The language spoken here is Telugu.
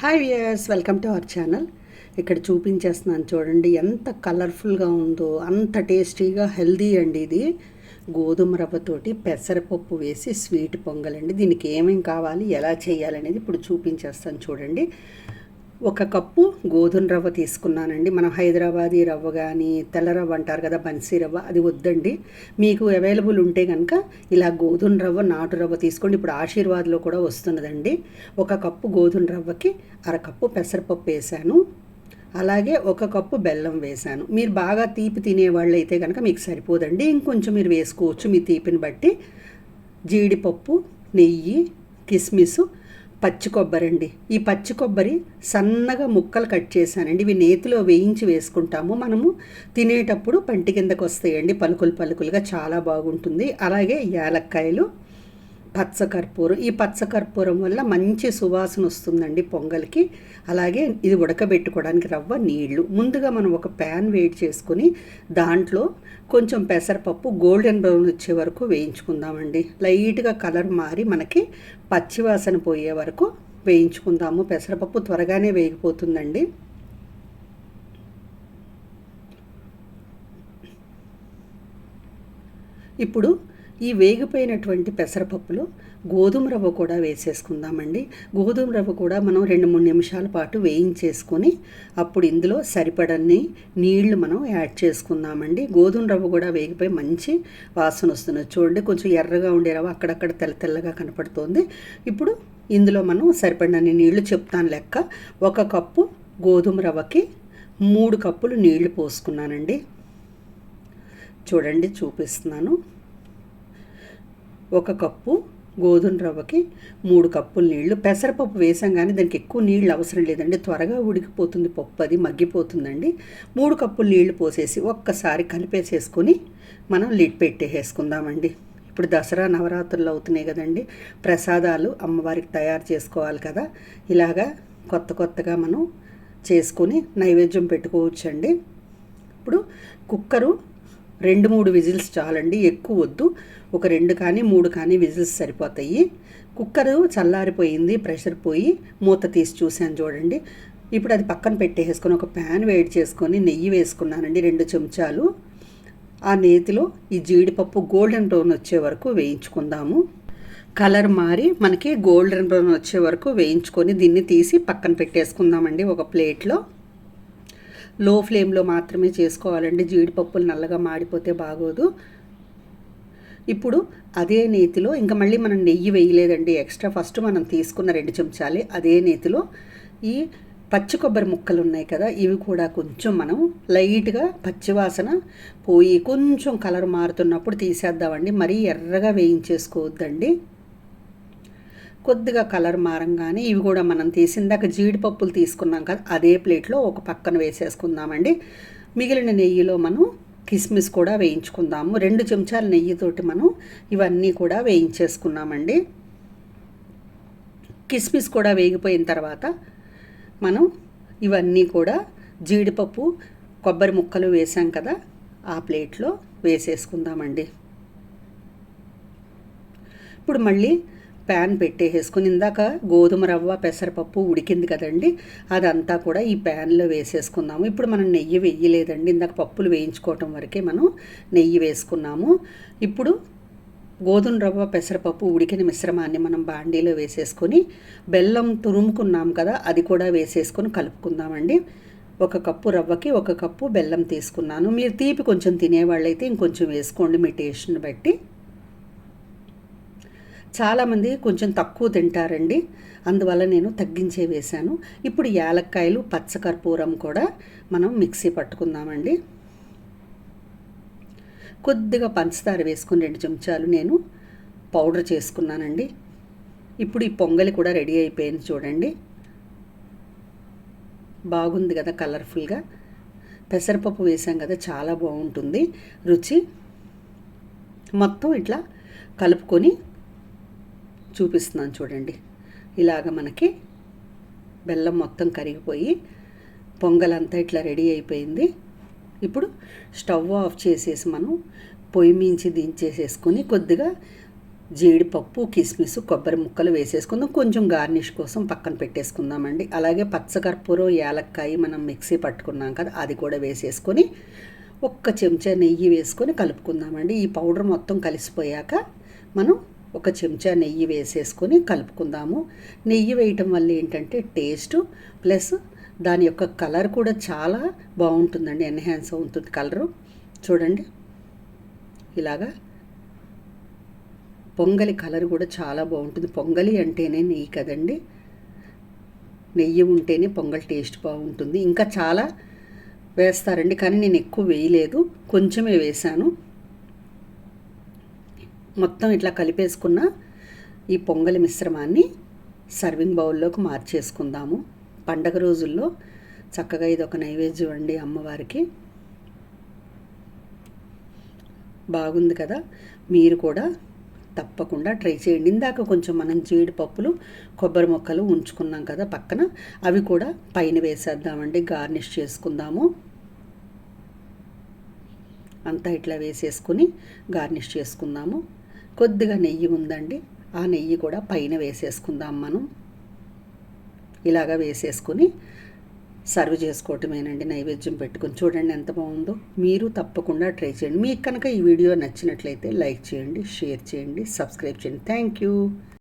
Hi viewers welcome to our channel ఇక్కడ చూపించేస్తున్నాను చూడండి ఎంత కలర్ఫుల్గా ఉందో అంత టేస్టీగా హెల్దీ అండి ఇది. గోధుమ రవ్వతోటి పెసరపప్పు వేసి స్వీట్ పొంగలండి. దీనికి ఏమేమి కావాలి ఎలా చేయాలనేది ఇప్పుడు చూపించేస్తాను చూడండి. ఒక కప్పు గోధుమ రవ్వ తీసుకున్నానండి. మనం హైదరాబాదీ రవ్వ కానీ తెల్ల రవ్వ అంటారు కదా బన్సీ రవ్వ అది వద్దండి. మీకు అవైలబుల్ ఉంటే కనుక ఇలా గోధుమ రవ్వ నాటు రవ్వ తీసుకోండి. ఇప్పుడు ఆశీర్వాద్లో కూడా వస్తున్నదండి. ఒక కప్పు గోధుమ రవ్వకి అరకప్పు పెసరపప్పు వేసాను. అలాగే ఒక కప్పు బెల్లం వేశాను మీరు బాగా తీపి తినేవాళ్ళు అయితే కనుక మీకు సరిపోదండి. ఇంకొంచెం మీరు వేసుకోవచ్చు మీ తీపిని బట్టి. జీడిపప్పు నెయ్యి కిస్మిస్ పచ్చి కొబ్బరి అండి ఈ పచ్చి కొబ్బరి సన్నగా ముక్కలు కట్ చేశానండి. ఇవి నేతిలో వేయించి వేసుకుంటాము. మనము తినేటప్పుడు పంటి కిందకు వస్తాయండి పలుకులు పలుకులుగా చాలా బాగుంటుంది. అలాగే యాలక్కాయలు పచ్చకర్పూరం. ఈ పచ్చకర్పూరం వల్ల మంచి సువాసన వస్తుందండి పొంగల్కి. అలాగే ఇది ఉడకబెట్టుకోవడానికి రవ్వ నీళ్ళు. ముందుగా మనం ఒక ప్యాన్ వేడి చేసుకొని దాంట్లో కొంచెం పెసరపప్పు గోల్డెన్ బ్రౌన్ వచ్చే వరకు వేయించుకుందామండి. లైట్గా కలర్ మారి మనకి పచ్చివాసన పోయే వరకు వేయించుకుందాము. పెసరపప్పు త్వరగానే వేగిపోతుందండి. ఇప్పుడు ఈ వేగిపోయినటువంటి పెసరపప్పులో గోధుమ రవ్వ కూడా వేసేసుకుందామండి. గోధుమ రవ్వ కూడా మనం రెండు మూడు నిమిషాల పాటు వేయించేసుకొని అప్పుడు ఇందులో సరిపడన్ని నీళ్ళు మనం యాడ్ చేసుకుందామండి. గోధుమ రవ్వ కూడా వేగిపోయి మంచి వాసన వస్తుంది. చూడండి కొంచెం ఎర్రగా ఉండే రవ్వ అక్కడక్కడ తెల్ల తెల్లగా కనపడుతోంది. ఇప్పుడు ఇందులో మనం సరిపడని నీళ్ళు చెప్తాను లెక్క. ఒక కప్పు గోధుమ రవ్వకి మూడు కప్పులు నీళ్ళు పోసుకున్నానండి. చూడండి చూపిస్తున్నాను. ఒక కప్పు గోధుమ రవ్వకి మూడు కప్పులు నీళ్ళు. పెసరపప్పు వేసాం కానీ దానికి ఎక్కువ నీళ్ళు అవసరం లేదండి. త్వరగా ఉడికిపోతుంది పప్పు అది మగ్గిపోతుందండి. మూడు కప్పులు నీళ్ళు పోసేసి ఒక్కసారి కలిపేసేసుకొని మనం లిడ్ పెట్టేసేసుకుందామండి. ఇప్పుడు దసరా నవరాత్రులు అవుతున్నాయి కదండి. ప్రసాదాలు అమ్మవారికి తయారు చేసుకోవాలి కదా. ఇలాగా కొత్త కొత్తగా మనం చేసుకొని నైవేద్యం పెట్టుకోవచ్చండి. ఇప్పుడు కుక్కరు రెండు మూడు విజిల్స్ చాలండి ఎక్కువ వద్దు. ఒక రెండు కానీ మూడు కానీ విజిల్స్ సరిపోతాయి. కుక్కర్ చల్లారిపోయింది ప్రెషర్ పోయి మూత తీసి చూశాను చూడండి. ఇప్పుడు అది పక్కన పెట్టేసుకొని ఒక ప్యాన్ వేడి చేసుకొని నెయ్యి వేసుకున్నానండి రెండు చెంచాలు. ఆ నేతిలో ఈ జీడిపప్పు గోల్డెన్ బ్రౌన్ వచ్చే వరకు వేయించుకుందాము. కలర్ మారి మనకి గోల్డెన్ బ్రౌన్ వచ్చే వరకు వేయించుకొని దీన్ని తీసి పక్కన పెట్టేసుకుందామండి ఒక ప్లేట్లో. లో ఫ్లేమ్లో మాత్రమే చేసుకోవాలండి. జీడిపప్పులు నల్లగా మాడిపోతే బాగోదు. ఇప్పుడు అదే నేతిలో ఇంకా మళ్ళీ మనం నెయ్యి వేయలేదండి. ఎక్స్ట్రా ఫస్ట్ మనం తీసుకున్న రెండు చెంచాలి అదే నేతిలో. ఈ పచ్చి కొబ్బరి ముక్కలు ఉన్నాయి కదా ఇవి కూడా కొంచెం మనం లైట్గా పచ్చివాసన పోయి కొంచెం కలర్ మారుతున్నప్పుడు తీసేద్దామండి. మరీ ఎర్రగా వేయించేసుకోవద్దండి. కొద్దిగా కలర్ మారంగానే ఇవి కూడా మనం తీసిందాక జీడిపప్పులు తీసుకున్నాం కదా అదే ప్లేట్లో ఒక పక్కన వేసేసుకుందామండి. మిగిలిన నెయ్యిలో మనం కిస్మిస్ కూడా వేయించుకుందాము. రెండు చెంచాల నెయ్యితోటి మనం ఇవన్నీ కూడా వేయించేసుకున్నామండి. కిస్మిస్ కూడా వేగిపోయిన తర్వాత మనం ఇవన్నీ కూడా జీడిపప్పు కొబ్బరి ముక్కలు వేసాం కదా ఆ ప్లేట్లో వేసేసుకుందామండి. ఇప్పుడు మళ్ళీ ప్యాన్ పెట్టేసుకుని ఇందాక గోధుమ రవ్వ పెసరపప్పు ఉడికింది కదండి. అదంతా కూడా ఈ ప్యాన్లో వేసేసుకుందాము ఇప్పుడు మనం నెయ్యి వేయలేదండి. ఇందాక పప్పులు వేయించుకోవటం వరకే మనం నెయ్యి వేసుకున్నాము. ఇప్పుడు గోధుమ రవ్వ పెసరపప్పు ఉడికిన మిశ్రమాన్ని మనం బాండీలో వేసేసుకొని బెల్లం తురుముకున్నాం కదా అది కూడా వేసేసుకొని కలుపుకుందామండి. ఒక కప్పు రవ్వకి ఒక కప్పు బెల్లం తీసుకున్నాను. మీరు తీపి కొంచెం తినేవాళ్ళైతే ఇంకొంచెం వేసుకోండి మీ టేస్ట్ని బట్టి. చాలామంది కొంచెం తక్కువ తింటారండి. అందువల్ల నేను తగ్గించే వేశాను. ఇప్పుడు యాలక్కాయలు పచ్చకర్పూరం కూడా మనం మిక్సీ పట్టుకుందామండి. కొద్దిగా పంచదార వేసుకుని రెండు చెంచాలు నేను పౌడర్ చేసుకున్నానండి. ఇప్పుడు ఈ పొంగలి కూడా రెడీ అయిపోయింది చూడండి. బాగుంది కదా కలర్ఫుల్గా. పెసరపప్పు వేసాం కదా చాలా బాగుంటుంది. రుచి మొత్తం ఇట్లా కలుపుకొని చూపిస్తున్నాను చూడండి. ఇలాగ మనకి బెల్లం మొత్తం కరిగిపోయి పొంగలంతా ఇట్లా రెడీ అయిపోయింది. ఇప్పుడు స్టవ్ ఆఫ్ చేసేసి మనం పొయ్యి మించి దించేసేసుకొని కొద్దిగా జీడిపప్పు కిస్మిస్ కొబ్బరి ముక్కలు వేసేసుకుందాం. కొంచెం గార్నిష్ కోసం పక్కన పెట్టేసుకుందామండి. అలాగే పచ్చకర్పూరం యాలక్కాయ మనం మిక్సీ పట్టుకున్నాం కదా అది కూడా వేసేసుకొని ఒక్క చెంచా నెయ్యి వేసుకొని కలుపుకుందామండి. ఈ పౌడర్ మొత్తం కలిసిపోయాక మనం ఒక చెంచా నెయ్యి వేసేసుకొని కలుపుకుందాము. నెయ్యి వేయటం వల్ల ఏంటంటే టేస్ట్ ప్లస్ దాని యొక్క కలర్ కూడా చాలా బాగుంటుందండి ఎన్హాన్స్ అవుతుంది కలరు. చూడండి. ఇలాగా పొంగలి కలర్ కూడా చాలా బాగుంటుంది. పొంగలి అంటేనే నెయ్యి కదండి. నెయ్యి ఉంటేనే పొంగల్ టేస్ట్ బాగుంటుంది. ఇంకా చాలా వేస్తారండి కానీ నేను ఎక్కువ వేయలేదు. కొంచెమే వేశాను. మొత్తం ఇట్లా కలిపేసుకున్న ఈ పొంగలి మిశ్రమాన్ని సర్వింగ్ బౌల్లోకి మార్చేసుకుందాము. పండగ రోజుల్లో చక్కగా ఇది ఒక నైవేద్యం అండి అమ్మవారికి. బాగుంది కదా? మీరు కూడా తప్పకుండా ట్రై చేయండి. ఇందాక కొంచెం మనం జీడిపప్పులు కొబ్బరి మొక్కలు ఉంచుకున్నాం కదా పక్కన అవి కూడా పైన వేసేద్దామండి గార్నిష్ చేసుకుందాము. అంతా ఇట్లా వేసేసుకుని గార్నిష్ చేసుకుందాము. కొద్దిగా నెయ్యి ఉందండి. ఆ నెయ్యి కూడా పైన వేసేసుకుందాం మనం. ఇలాగా వేసేసుకుని సర్వ్ చేసుకోవటమేనండి నైవేద్యం పెట్టుకుని. చూడండి ఎంత బాగుందో. మీరు తప్పకుండా ట్రై చేయండి. మీకు కనుక ఈ వీడియో నచ్చినట్లయితే లైక్ చేయండి షేర్ చేయండి సబ్స్క్రైబ్ చేయండి. Thank you.